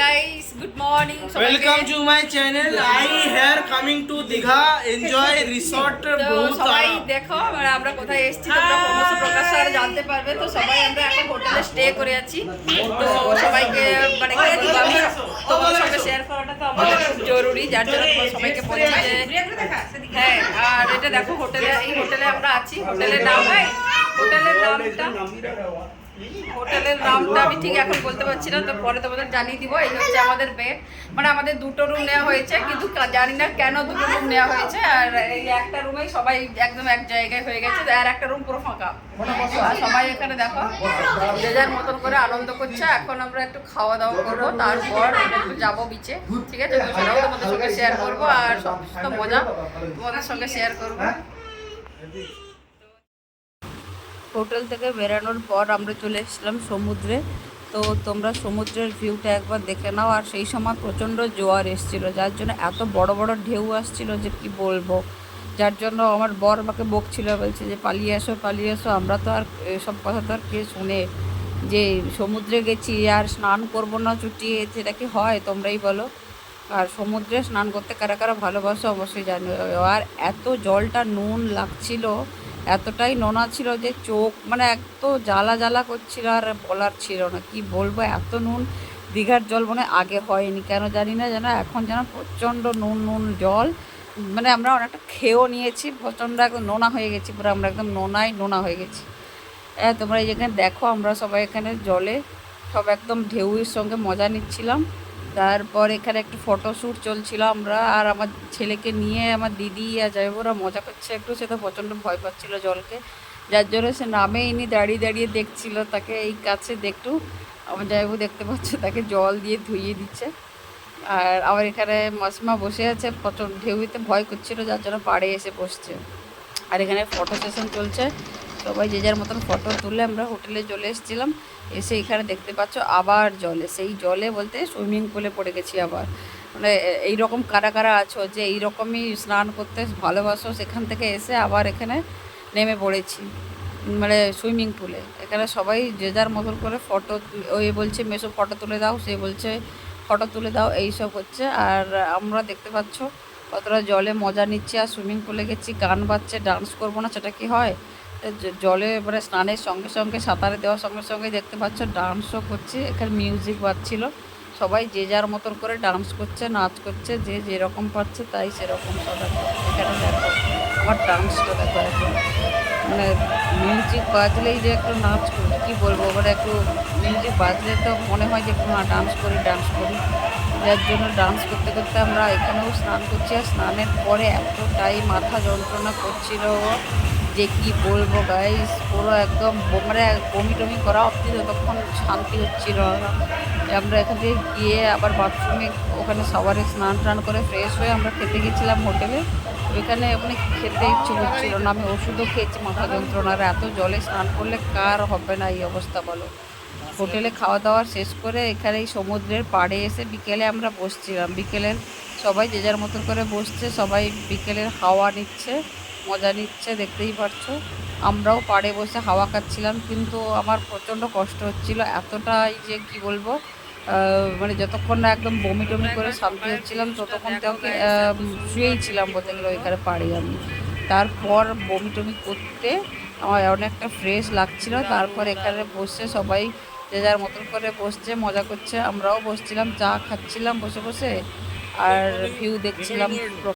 Guys good morning welcome to my channel I here coming to Digha enjoy resort তো বহুত সবাই দেখো মানে আমরা কোথায় এসেছি তোমরা ক্রমশ প্রকাশ আর জানতে পারবে। তো সবাই আমরা এখন হোটেলে স্টে করে আছি। তো সবাইকে মানে কি বলব আমি তোমাদের সঙ্গে শেয়ার করাটা তো আমাদের খুব জরুরি যার জন্য তোমার সবাইকে বলছি যে হ্যাঁ আর এটা দেখো হোটেলে এই হোটেলে আমরা আছি। হোটেলের নাম হোটেলের নামটা হোটেলের নামটা আমি ঠিক এখন বলতে পারছি না, তো পরে তোমাদের জানিয়ে দিব। এই হচ্ছে আমাদের বেড মানে আমাদের দুটো রুম নেওয়া হয়েছে, কিন্তু জানি না কেন দুটো রুম নেওয়া হয়েছে, আর এই একটা রুমে সবাই একদম এক জায়গায় হয়ে গেছে, আর একটা রুম পুরো ফাঁকা। সবাই এখানে দেখো, যে যার মতন করে আনন্দ করছে, এখন আমরা একটু খাওয়া দাওয়া করব, তারপর একটু যাব বিচে ঠিক আছে? সেটাও তোমাদের সঙ্গে শেয়ার করব, আর সমস্ত মজা তোমাদের সঙ্গে শেয়ার করব। হোটেল থেকে বেরানোর পর আমরা চলে এসেছিলাম সমুদ্রে। তো তোমরা সমুদ্রের ভিউটা একবার দেখে নাও। আর সেই সময় প্রচণ্ড জোয়ার এসেছিল, যার জন্য এত বড় বড় ঢেউ আসছিল যে কি বলব। যার জন্য আমার বর আমাকে বকছিল, বলছে যে, পালিয়ে আসো পালিয়ে আসো আমরা তো আর এসব কথা তো আর কে শুনে যে সমুদ্রে গেছি, আর স্নান করব না চুটিয়ে সেটা কি হয় তোমরাই বলো। আর সমুদ্রে স্নান করতে কারা কারা ভালোবাসো অবশ্যই জানো আর এত জলটা নুন লাগছিল এতটাই নোনা ছিল যে চোখ মানে এত জ্বালা জ্বালা করছিল আর বলার ছিল না। কি বলব? এত নুন, দীঘার জল মনে আগে হয়নি। কেন জানি না যেন এখন যেন প্রচণ্ড নুন নুন জল মানে আমরা অনেকটা খেয়েও নিয়েছি, প্রচণ্ড একদম নোনা হয়ে গেছি, পুরো আমরা একদম নোনাই নোনা হয়ে গেছি। হ্যাঁ তোমরা যেখানে দেখো, আমরা সবাই এখানে জলে সব একদম ঢেউয়ের সঙ্গে মজা নিচ্ছিলাম। তারপর এখানে একটু ফটোশ্যুট চলছিল আমরা আর আমার ছেলেকে নিয়ে আমার দিদি আর যাই ওরা মজা করছে একটু, সে তো প্রচণ্ড ভয় পাচ্ছিল জলকে। যার জন্য সে নামেইনি দাঁড়িয়ে দাঁড়িয়ে দেখছিল, তাকে এই কাছে দেখটু, আমার জায়বু দেখতে পাচ্ছে, তাকে জল দিয়ে ধুইয়ে দিচ্ছে। আর আমার এখানে মাসিমা বসে আছে, প্রচণ্ড ঢেউতে ভয় করছিল, যার জন্য পাড়ে এসে বসছে। আর এখানে ফটো সেশন চলছে। সবাই যে যার মতন ফটো তুলে আমরা হোটেলে চলে এসেছিলাম। এসে এখানে দেখতে পাচ্ছ আবার জলে। সেই জলে বলতে সুইমিং পুলে পড়ে গেছি আবার। মানে এইরকম কারা কারা আছো যে এই রকমই স্নান করতে ভালোবাসো, সেখান থেকে এসে আবার এখানে নেমে পড়েছি। মানে সুইমিং পুলে এখানে সবাই যে যার মতন করে ফটো ওই বলছে মেসো ফটো তুলে দাও। সে বলছে ফটো তুলে দাও। এই সব হচ্ছে। আর আমরা দেখতে পাচ্ছ কতটা জলে মজা নিচ্ছে। আর সুইমিং পুলে গেছি, গান বাজছে ডান্স করব না, সেটা কি হয়? জলে মানে স্নানের সঙ্গে সঙ্গে, সাঁতারে দেওয়ার সঙ্গে সঙ্গে দেখতে পাচ্ছ ডান্সও করছে। এখানে মিউজিক বাজছিল। সবাই যে যার মতন করে ডান্স করছে, নাচ করছে, যে যেরকম পাচ্ছে তাই সেরকম সবাই এখানে দেখো, আমার ডান্সটা দেখো এখন মানে মিউজিক বাজলেই যে একটু নাচ করি, কী বলব? মানে একটু মিউজিক বাজলে তো মনে হয় যে একটু, না ডান্স করি ডান্স করি। যার জন্য ডান্স করতে করতে আমরা এখানেও স্নান করছি। আর স্নানের পরে এতটাই মাথা যন্ত্রণা করছিল যে কি বলব গাইস পুরো একদম মানে বমি টমি করা অব্দি ততক্ষণ শান্তি হচ্ছিল না। আমরা এখান থেকে গিয়ে আবার বাথরুমে ওখানে সবারে স্নান টান করে ফ্রেশ হয়ে আমরা খেতে গেছিলাম হোটেলে ওইখানে ওখানে খেতে ইচ্ছে করছিল না। আমি ওষুধও খেয়েছি, মাথা যন্ত্রণার এত জলে স্নান করলে কার হবে না এই অবস্থা বলো? হোটেলে খাওয়া দাওয়া শেষ করে এখানে এই সমুদ্রের পাড়ে এসে বিকেলে আমরা বসছিলাম। বিকেলের সবাই যে যার মতন করে বসছে, সবাই বিকেলের হাওয়া নিচ্ছে। মজা নিচ্ছে, দেখতেই পারছ। আমরাও পাড়ে বসে হাওয়া খাচ্ছিলাম, কিন্তু আমার প্রচণ্ড কষ্ট হচ্ছিল। এতটাই যে কি বলব মানে যতক্ষণ না একদম বমি টমি করে শান্তি হচ্ছিলাম, ততক্ষণ তোকে শুয়েই ছিলাম বলতে গেলে ওইখানে পাড়ে আমি। তারপর বমি টমি করতে আমার অনেকটা ফ্রেশ লাগছিল। তারপর এখানে বসে সবাই যে যার মতন করে বসছে, মজা করছে। আমরাও বসছিলাম, চা খাচ্ছিলাম বসে বসে, আর ভিউ দেখছিলাম।